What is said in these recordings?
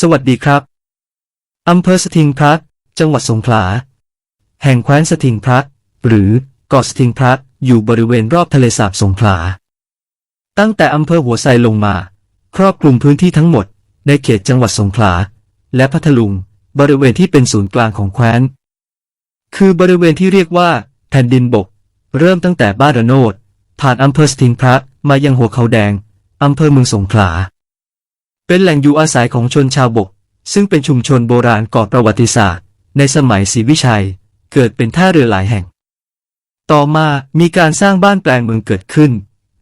สวัสดีครับ อำเภอสถิงพระจังหวัดสงขลา แห่งแคว้นสถิงพระหรือเกาะสถิงพระอยู่บริเวณรอบทะเลสาบสงขลา ตั้งแต่อำเภอหัวไซลงมา ครอบคลุมพื้นที่ทั้งหมด ในเขตจังหวัดสงขลา และพัทลุง บริเวณที่เป็นศูนย์กลางของแคว้น คือบริเวณที่เรียกว่า แผ่นดินบก เริ่มตั้งแต่บ้านระโนด ผ่านอำเภอสถิงพระมายังหัวเขาแดงอำเภอเมืองสงขลา เป็นแหล่งอยู่อาศัยของชนชาวบก ซึ่งเป็นชุมชนโบราณก่อนประวัติศาสตร์ ในสมัยศรีวิชัย เกิดเป็นท่าเรือหลายแห่ง ต่อมามีการสร้างบ้านแปลงเมืองเกิดขึ้น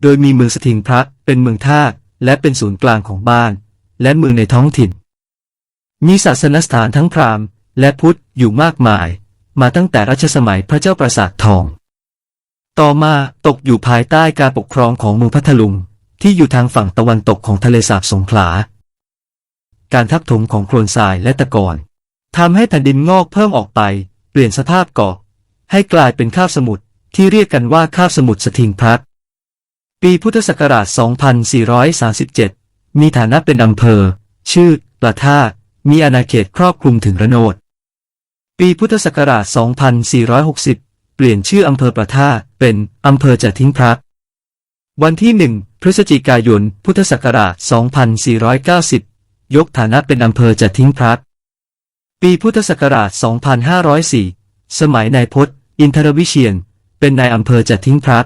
โดยมีเมืองสถิงพระเป็นเมืองท่าและเป็นศูนย์กลางของบ้าน และเมืองในท้องถิ่น มีศาสนสถานทั้งพราหมณ์และพุทธอยู่มากมาย มาตั้งแต่รัชสมัยพระเจ้าประสาททอง ต่อมาตกอยู่ภายใต้การปกครองของเมืองพัทลุง ที่อยู่ทางฝั่งตะวันตกของทะเลสาบสงขลา การทับถมของโคลนทรายและตะกอนทำให้แผ่นดินงอกเพิ่มออกไป เปลี่ยนสภาพเกาะ ให้กลายเป็นคาบสมุทรที่เรียกกันว่าคาบสมุทรสถิงพระปีพุทธศักราช 2437 มีฐานะเป็นอำเภอ ชื่อ ประท่ามีอาณาเขตครอบคลุมถึงระโนด ปีพุทธศักราช 2460 เปลี่ยนชื่ออำเภอประท่าเป็นอำเภอจะทิ้งพระวันที่ 1 พฤศจิกายน พุทธศักราช 2490 ยกฐานะเป็นอำเภอจะทิ้งพระปีพุทธศักราช 2504 สมัยนายพจน์ อินทรวิเชียน เป็นนายอำเภอจะทิ้งพระ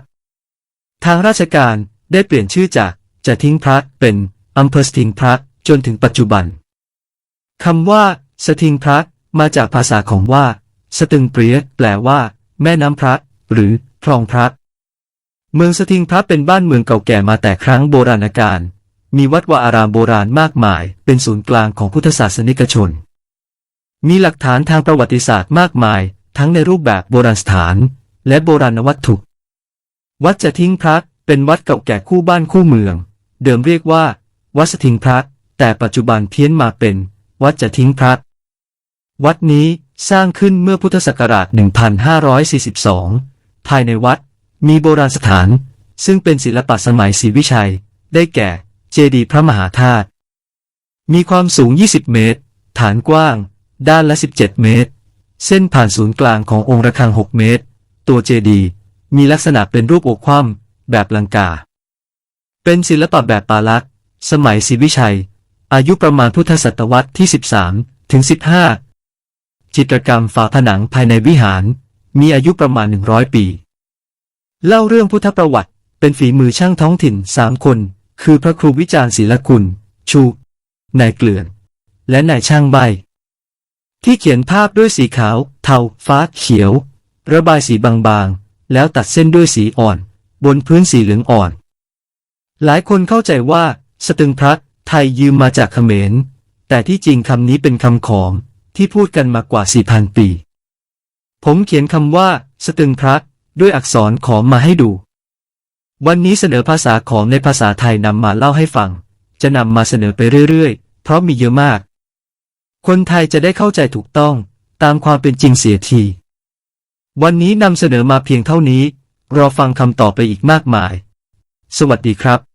ทางราชการได้เปลี่ยนชื่อจากจะทิ้งพระเป็นอำเภอสถิงพระจนถึงปัจจุบันคำว่า สถิงพระมาจากภาษาของว่า สตึงเปรียแปลว่า แม่น้ำพระหรือคลองพระเมืองสถิงพระเป็นบ้านเมืองเก่าแก่มาแต่ครั้งโบราณกาล มีวัดวาอารามโบราณมากมาย เป็นศูนย์กลางของพุทธศาสนิกชน มีหลักฐานทางประวัติศาสตร์มากมาย ทั้งในรูปแบบโบราณสถาน และโบราณวัตถุ วัดจะทิ้งพระเป็นวัดเก่าแก่คู่บ้านคู่เมือง เดิมเรียกว่า วัดสถิงพระ แต่ปัจจุบันเพี้ยนมาเป็น วัดจะทิ้งพระ วัดนี้สร้างขึ้นเมื่อพุทธศักราช 1542 ภายในวัด มีโบราณสถาน ซึ่งเป็นศิลปะสมัยศรีวิชัย ได้แก่ เจดีย์พระมหาธาตุมีความสูง 20 เมตร ฐานกว้าง ด้านละ 17 เมตร เส้นผ่านศูนย์กลางขององค์ระฆัง 6 เมตร ตัวเจดีย์มีลักษณะเป็นรูปอกคว่ำแบบลังกา เป็นศิลปะแบบปาลักษ์สมัยศรีวิชัย อายุประมาณพุทธศตวรรษที่ 13 ถึง 15 จิตรกรรมฝาผนังภายในวิหาร มีอายุประมาณ 100 ปี เล่าเรื่องพุทธประวัติ เป็นฝีมือช่างท้องถิ่นสามคน คือพระครูวิจารณ์ศิลกุลชู นายเกลื่อน และนายช่างใบ ที่เขียนภาพด้วยสีขาว เทา ฟ้า เขียว ระบายสีบางๆ แล้วตัดเส้นด้วยสีอ่อน บนพื้นสีเหลืองอ่อน หลายคนเข้าใจว่า สตึงพระไทยยืมมาจากเขมร แต่ที่จริงคำนี้เป็นคำขอมที่พูดกันมากว่า 4,000 ปี ผมเขียนคำว่า สตึงพระด้วยอักษรขอมมาให้ดู วันนี้เสนอภาษาของในภาษาไทยนำมาเล่าให้ฟัง จะนำมาเสนอไปเรื่อยๆ เพราะมีเยอะมาก คนไทยจะได้เข้าใจถูกต้องตามความเป็นจริงเสียที วันนี้นำเสนอมาเพียงเท่านี้ รอฟังคำต่อไปอีกมากมาย สวัสดีครับ